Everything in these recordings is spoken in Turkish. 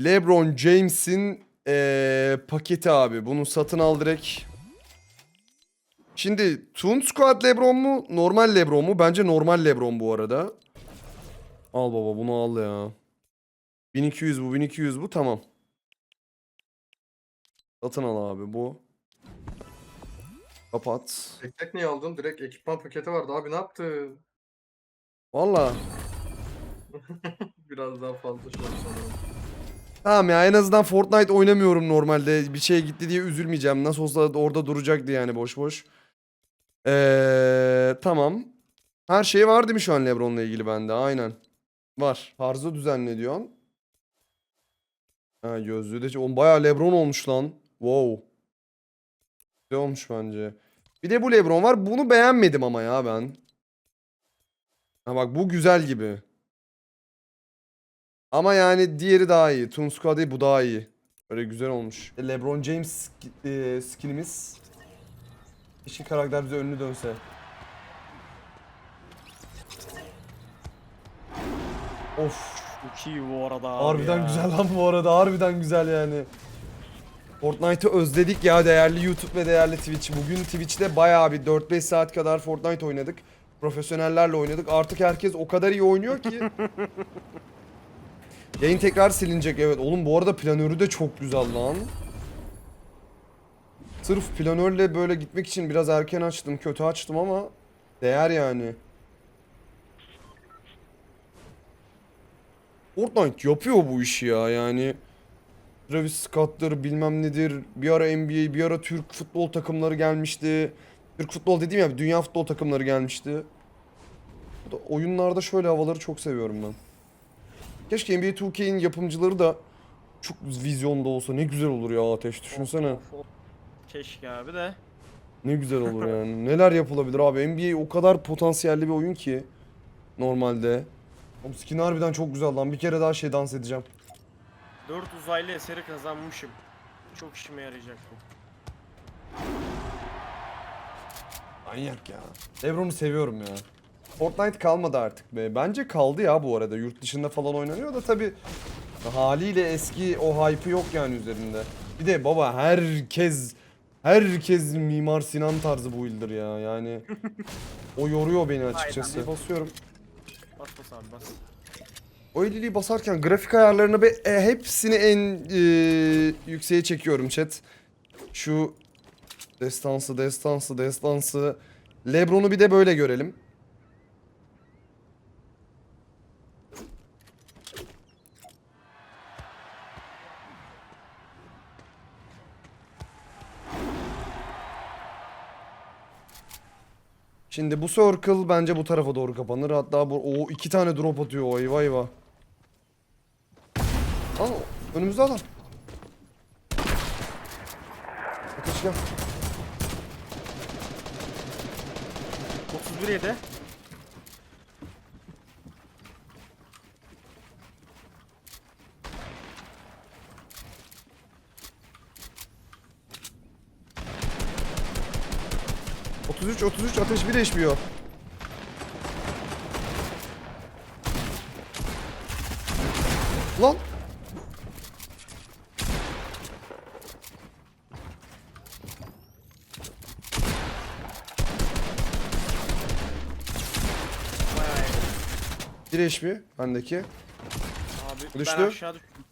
LeBron James'in eee, paketi abi. Bunu satın al direkt. Şimdi Toon Squad LeBron mu? Normal LeBron mu? Bence normal LeBron bu arada. Al baba bunu al ya. 1200 bu 1200 bu tamam. Satın al abi bu. Kapat. Tek tek niye aldın? Direkt ekipman paketi vardı abi ne yaptın? Valla. Biraz daha fazla şu an sanırım. Tamam ya en azından Fortnite oynamıyorum normalde. Bir şey gitti diye üzülmeyeceğim. Nasıl olsa orada duracaktı yani boş boş. Ee, tamam. Her şey var değil mi şu an LeBron'la ilgili bende? Aynen. Var. Tarzı düzenle diyorsun. Ha gözlüğü de... Oğlum bayağı LeBron olmuş lan. Wow. Güzel olmuş bence. Bir de bu LeBron var. Bunu beğenmedim ama ya ben. Ha bak bu güzel gibi. Ama yani diğeri daha iyi. Toon Squad değil bu daha iyi. Öyle güzel olmuş. E, LeBron James sk- e, skinimiz. İşin karakter bize önünü dönse. Of. Çok iyi bu arada abi Harbiden ya. güzel lan bu arada. Harbiden güzel yani. Fortnite'ı özledik ya değerli YouTube ve değerli Twitch. Bugün Twitch'te bayağı bir 4-5 saat kadar Fortnite oynadık. Profesyonellerle oynadık. Artık herkes o kadar iyi oynuyor ki. Yayın tekrar silinecek evet. Oğlum bu arada planörü de çok güzel lan. Sırf planörle böyle gitmek için biraz erken açtım. Kötü açtım ama değer yani. Fortnite yapıyor bu işi ya yani. Travis Scott'tır bilmem nedir. Bir ara NBA, bir ara Türk futbol takımları gelmişti. Türk futbol dediğim ya dünya futbol takımları gelmişti. Oyunlarda şöyle havaları çok seviyorum ben. Keşke NBA 2K'in yapımcıları da çok vizyonda olsa ne güzel olur ya Ateş düşünsene. Keşke abi de. Ne güzel olur yani. Neler yapılabilir abi. NBA o kadar potansiyelli bir oyun ki normalde. Oğlum skin harbiden çok güzel lan. Bir kere daha şey dans edeceğim. 4 uzaylı eseri kazanmışım. Çok işime yarayacak bu. Manyak ya. Lebron'u seviyorum ya. Fortnite kalmadı artık be. Bence kaldı ya bu arada. Yurt dışında falan oynanıyor da tabi haliyle eski o hype'ı yok yani üzerinde. Bir de baba herkes herkes Mimar Sinan tarzı bu ildir ya. Yani o yoruyor beni açıkçası. Aynen. Basıyorum. Bas bas abi bas. O eliliği basarken grafik ayarlarını be, e, hepsini en e, yükseğe çekiyorum chat. Şu destansı, destansı, destansı. Lebron'u bir de böyle görelim. Şimdi bu circle bence bu tarafa doğru kapanır. Hatta bu o iki tane drop atıyor. Eyvah eyvah. Aa önümüzde adam. Ateş gel. 31 yedi. 33 33 ateş bir değişmiyor. Lan bir HP bendeki. Abi Düştü. ben aşağı düştüm.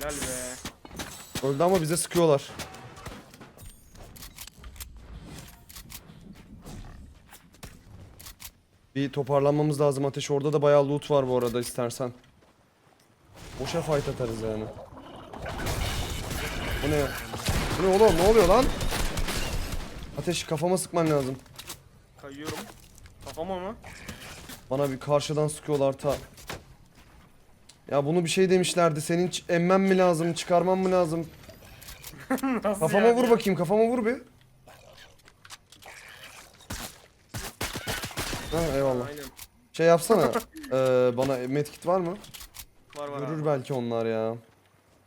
Helal be. Öldü ama bize sıkıyorlar. Bir toparlanmamız lazım ateş. Orada da bayağı loot var bu arada istersen. Boşa fight atarız yani. Bu ne? Bu ne oğlum? Ne oluyor lan? Ateş kafama sıkman lazım. Kayıyorum. Kafama mı? Bana bir karşıdan sıkıyorlar ta. Ya bunu bir şey demişlerdi. Senin emmem mi lazım, çıkarmam mı lazım? Nasıl Kafama yani vur bakayım, kafama vur bir. Ha, eyvallah. Aynen. Şey yapsana. eee, bana medkit var mı? Var var Görür abi. belki onlar ya.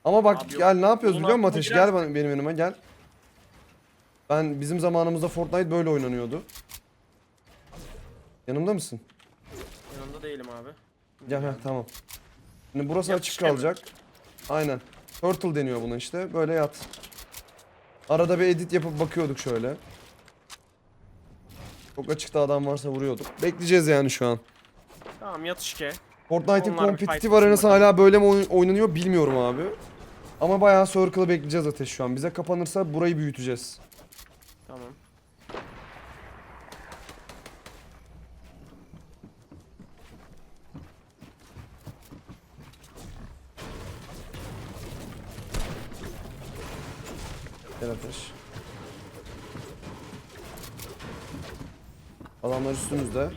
Ama bak Abi yok. gel ne yapıyoruz biliyor musun Ateş? Gel bana, benim yanıma gel. Ben bizim zamanımızda Fortnite böyle oynanıyordu. Yanımda mısın? Yanında değilim abi. Gel ha tamam. Şimdi burası Yat açık kalacak. Aynen. Turtle deniyor buna işte. Böyle yat. Arada bir edit yapıp bakıyorduk şöyle. Çok açıkta adam varsa vuruyorduk. Bekleyeceğiz yani şu an. Tamam yat işke. Fortnite'in kompetitif arenası hala böyle mi oyn- oynanıyor bilmiyorum abi. Ama bayağı circle'ı bekleyeceğiz ateş şu an. Bize kapanırsa burayı büyüteceğiz. Tamam. Ateş. Adamlar üstümüzde.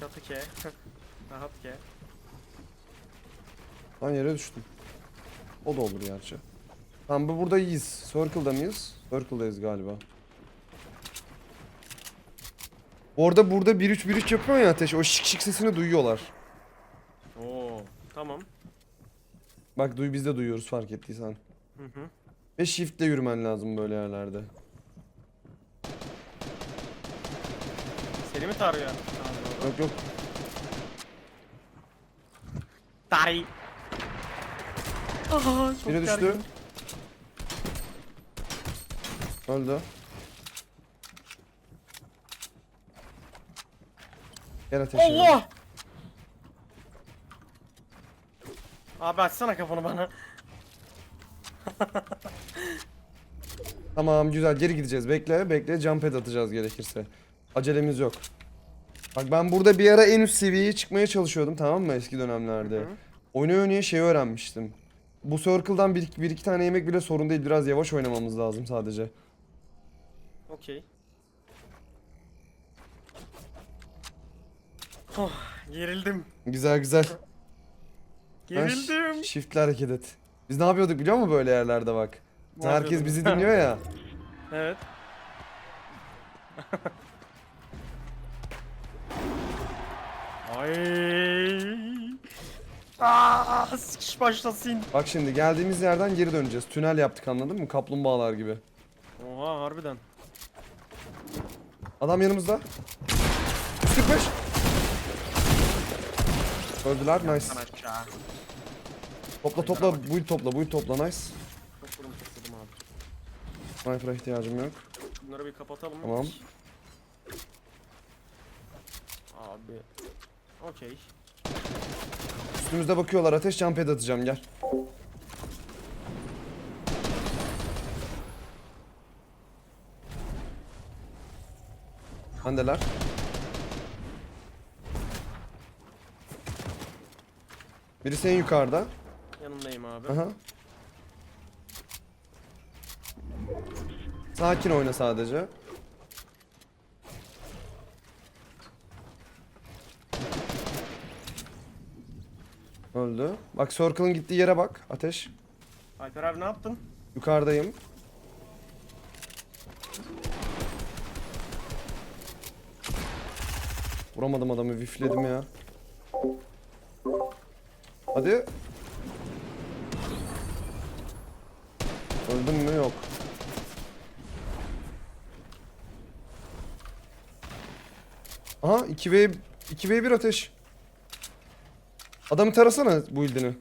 Şatı ke. Rahat ke. Lan yere düştüm. O da olur gerçi. Tamam bu burada iyiyiz. Circle'da mıyız? Circle'dayız galiba. Orada burada 1-3-1-3 yapıyor ya ateş. O şık şık sesini duyuyorlar. Tamam. Bak duy biz de duyuyoruz fark ettiysen. Hı hı. Ve shiftle yürümen lazım böyle yerlerde. Seni mi tarıyor? Yok yok. Tay. Aha, çok Biri düştü. gergin. Öldü. Gel ateş. edelim. Allah! Abi açsana kafanı bana. Tamam güzel geri gideceğiz. Bekle bekle jump pad atacağız gerekirse. Acelemiz yok. Bak ben burada bir ara en üst seviyeye çıkmaya çalışıyordum tamam mı eski dönemlerde. Hı hı. Oynaya oynaya şeyi öğrenmiştim. Bu circle'dan bir, bir iki tane yemek bile sorun değil. Biraz yavaş oynamamız lazım sadece. Okey. Oh, gerildim. Güzel güzel. Gerildim. shift'le hareket et. Biz ne yapıyorduk biliyor musun böyle yerlerde bak. Ne Herkes yapıyorduk? bizi dinliyor ya. Evet. Ay. Aa, sıkış başlasın. Bak şimdi geldiğimiz yerden geri döneceğiz. Tünel yaptık anladın mı? Kaplumbağalar gibi. Oha harbiden. Adam yanımızda. 145. Öldüler nice. Aşağı. Topla topla build topla build topla nice. Çok vurum topladım abi. Sniper'a ihtiyacım yok. Bunları bir kapatalım. Tamam. Abi. Okey. Üstümüzde bakıyorlar ateş jump pad atacağım gel. Handeler. Birisi en yukarıda. Yanındayım abi. Aha. Sakin oyna sadece. Öldü. Bak Circle'ın gittiği yere bak. Ateş. Alper abi ne yaptın? Yukarıdayım. Vuramadım adamı, vifledim ya. Hadi. Öldüm mü? Yok. Aha 2v 2v1 ateş. Adamı tarasana bu ildini.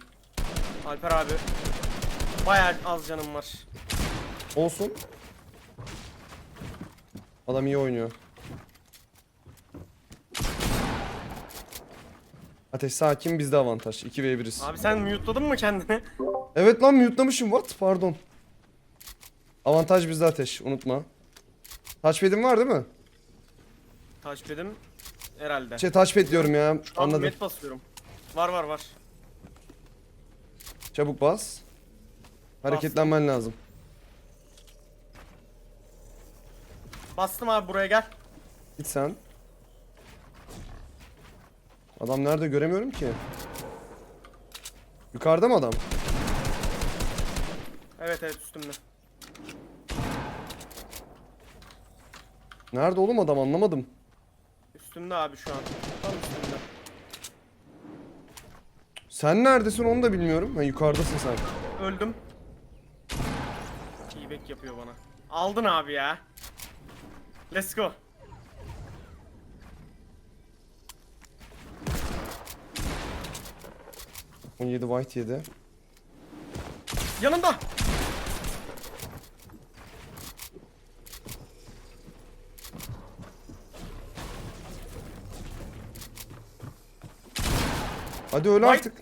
Alper abi. Bayağı az canım var. Olsun. Adam iyi oynuyor. Ateş sakin bizde avantaj. 2v1'iz. Abi sen mute'ladın mı kendini? Evet lan mute'lamışım what? Pardon. Avantaj bizde ateş unutma. Touchpad'in var değil mi? Touchpad'im herhalde. Şey touchpad diyorum ya. Abi Anladım. met basıyorum. Var var var. Çabuk bas. Hareketlenmen lazım. Bastım abi buraya gel. Git sen. Adam nerede göremiyorum ki. Yukarıda mı adam? Evet evet üstümde. Nerede oğlum adam anlamadım. Üstümde abi şu an. Tam üstümde. Sen neredesin onu da bilmiyorum. Ha yukarıdasın sen. Öldüm. T-back yapıyor bana. Aldın abi ya. Let's go. On yedi white yedi. Yanında. Hadi White. artık.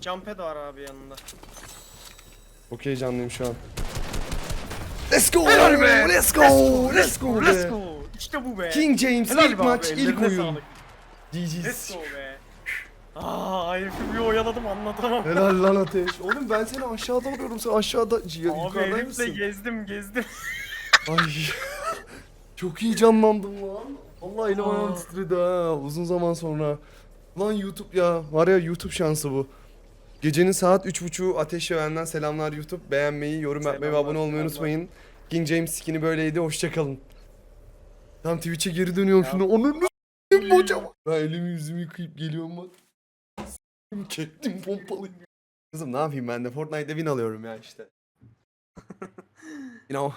Jump'e de var abi yanında. Çok heyecanlıyım şu an. Let's go! Helal be! Let's go! Let's go! Let's go. İşte bu be. King James Helal ilk be maç, abi, ilk ellerine oyun. sağlık. Let's GG's. go be. Aa, herifi bir oyaladım anlatamam. Helal lan Ateş. Oğlum ben seni aşağıda alıyorum. Sen aşağıda Abi yukarıda herifle mısın? gezdim gezdim. Ay. Çok heyecanlandım lan. Vallahi elim ayağım Aa. titredi ha. Uzun zaman sonra. Lan YouTube ya. Var ya YouTube şansı bu. Gecenin saat 3.30'u Ateş Yöven'den selamlar YouTube. Beğenmeyi, yorum yapmayı ve Selamlar, abone olmayı selamlar. unutmayın. King James skin'i böyleydi. Hoşçakalın. Tam Twitch'e geri dönüyorum Ya. şimdi. Onun s**eyim hocam. Ben elimi yüzümü yıkayıp geliyorum bak. S**eyim, Çektim pompalıyım. Kızım ne yapayım ben de Fortnite'de win alıyorum ya işte. you know.